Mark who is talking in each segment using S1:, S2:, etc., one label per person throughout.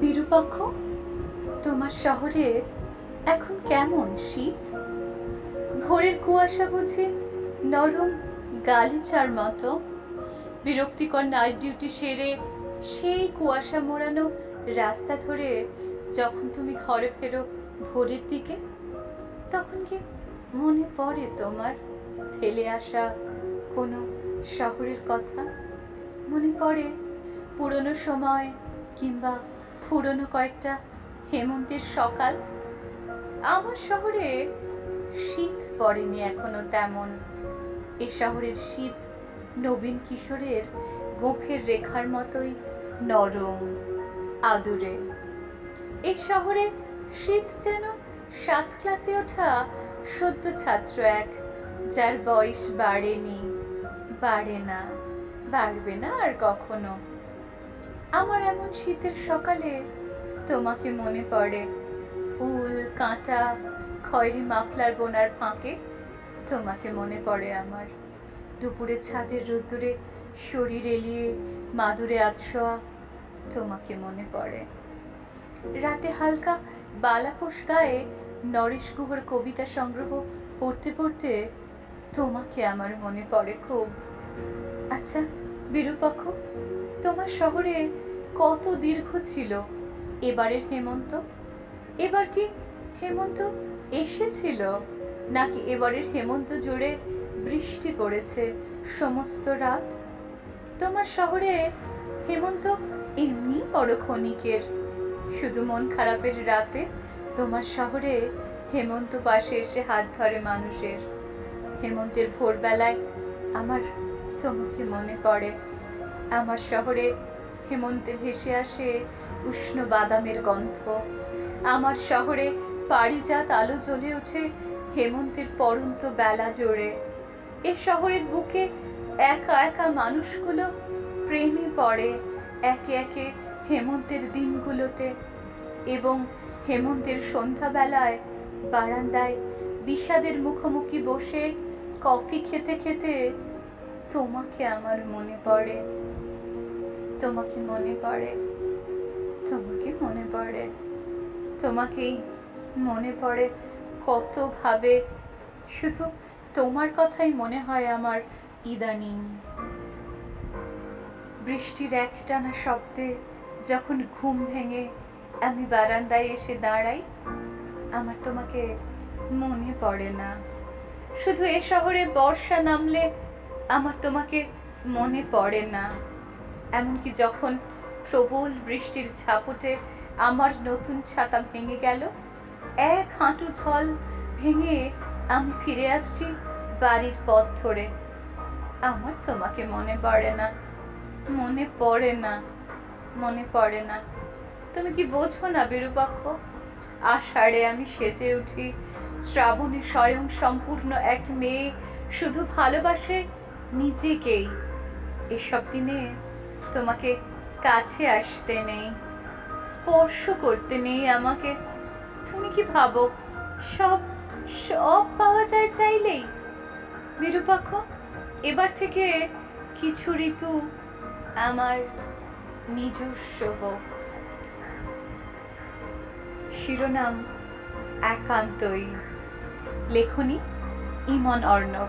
S1: বিরূপাক্ষ, তোমার শহরে এখন কেমন শীত? ভোরের কুয়াশা বুঝি নরম গালিচার মতো। বিরক্তিকর নাইট ডিউটি সেরে সেই কুয়াশা মোড়ানো রাস্তা ধরে যখন তুমি ঘরে ফেরো ভোরের দিকে, তখন কি মনে পড়ে তোমার ফেলে আসা কোনো শহরের কথা? মনে পড়ে পুরনো সময় কিংবা পুরনো কয়েকটা হেমন্তের সকাল? আমার শহরে শীত পড়েনি এখনও তেমন। এ শহরের শীত নবীন কিশোরের গোফের রেখার মতোই নরম, আদুরে। এই শহরে শীত যেন সাত ক্লাসে ওঠা সদ্য ছাত্র এক, যার বয়স বাড়েনি, বাড়ে না, বাড়বে না আর কখনো। আমার এমন শীতের সকালে তোমাকে মনে পড়ে। উল, কাঁটা, খয়েরি মাফলার বোনার ফাঁকে তোমাকে মনে পড়ে আমার। দুপুরে ছাদের রোদ্দুরে শরীর এলিয়ে মাদুরে আধশোয়া তোমাকে মনে পড়ে। রাতে হালকা বালাপোষ গায়ে নরেশ গুহর কবিতা সংগ্রহ পড়তে পড়তে তোমাকে আমার মনে পড়ে খুব। আচ্ছা বিরূপাক্ষ তোমার শহরে কত দীর্ঘ ছিল? এবারের হেমন্ত? এবার কি হেমন্ত এসেছিল? নাকি এবারের হেমন্ত জুড়ে বৃষ্টি পড়েছে সমস্ত রাত? তোমার শহরে হেমন্ত এমনি বড় ক্ষণিকের। শুধু মন খারাপের রাতে তোমার শহরে হেমন্ত পাশে এসে হাত ধরে মানুষের। হেমন্তের ভোরবেলায় আমার তোমাকে মনে পড়ে। আমার শহরে হেমন্তে ভেসে আসে উষ্ণ বাদামের গন্ধ। আমার শহরে পারিজাত আলো জ্বলে ওঠে হেমন্তের পড়ন্ত বেলা জোরে। এ শহরের বুকে একা একা মানুষগুলো প্রেমে পড়ে, একে একে হেমন্তের দিনগুলোতে এবং হেমন্তের সন্ধ্যাবেলায় বারান্দায় বিষাদের মুখোমুখি বসে কফি খেতে খেতে তোমাকে আমার মনে পড়ে। তোমাকে মনে পড়ে। তোমাকে মনে পড়ে। তোমাকেই মনে পড়ে কত ভাবে শুধু তোমার কথাই মনে হয় আমার ইদানিং। বৃষ্টির একটানা শব্দে যখন ঘুম ভেঙে আমি বারান্দায় এসে দাঁড়াই, আমার তোমাকে মনে পড়ে না। শুধু এ শহরে বর্ষা নামলে আমার তোমাকে মনে পড়ে না। এমনকি যখন প্রবল বৃষ্টির ঝাপটে আমার নতুন ছাতা ভেঙে গেল, এক হাঁটু জল ভেঙে আমি ফিরে আসছি বাড়ির পথ ধরে। আমার তোমাকে মনে পড়ে না, মনে পড়ে না, মনে পড়ে না। তুমি কি বোঝো না বিরূপাক্ষ? আষাঢ়ে আমি সেজে উঠি, শ্রাবণে স্বয়ং সম্পূর্ণ এক মেয়ে, শুধু ভালোবাসে নিজেকেই। এসব দিনে তোমাকে কাছে আসতে নেই, স্পর্শ করতে নেই আমাকে। তুমি কি ভাবো, সব সব পাওয়া যায় চাইলেই? বিরূপাক্ষ এবার থেকে কিছু ঋতু আমার নিজস্ব হোক। শিরোনাম একান্তই। লেখনী ইমন অর্ণব।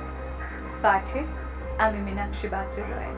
S1: পাঠে আমি মীনাক্ষী বাসু রয়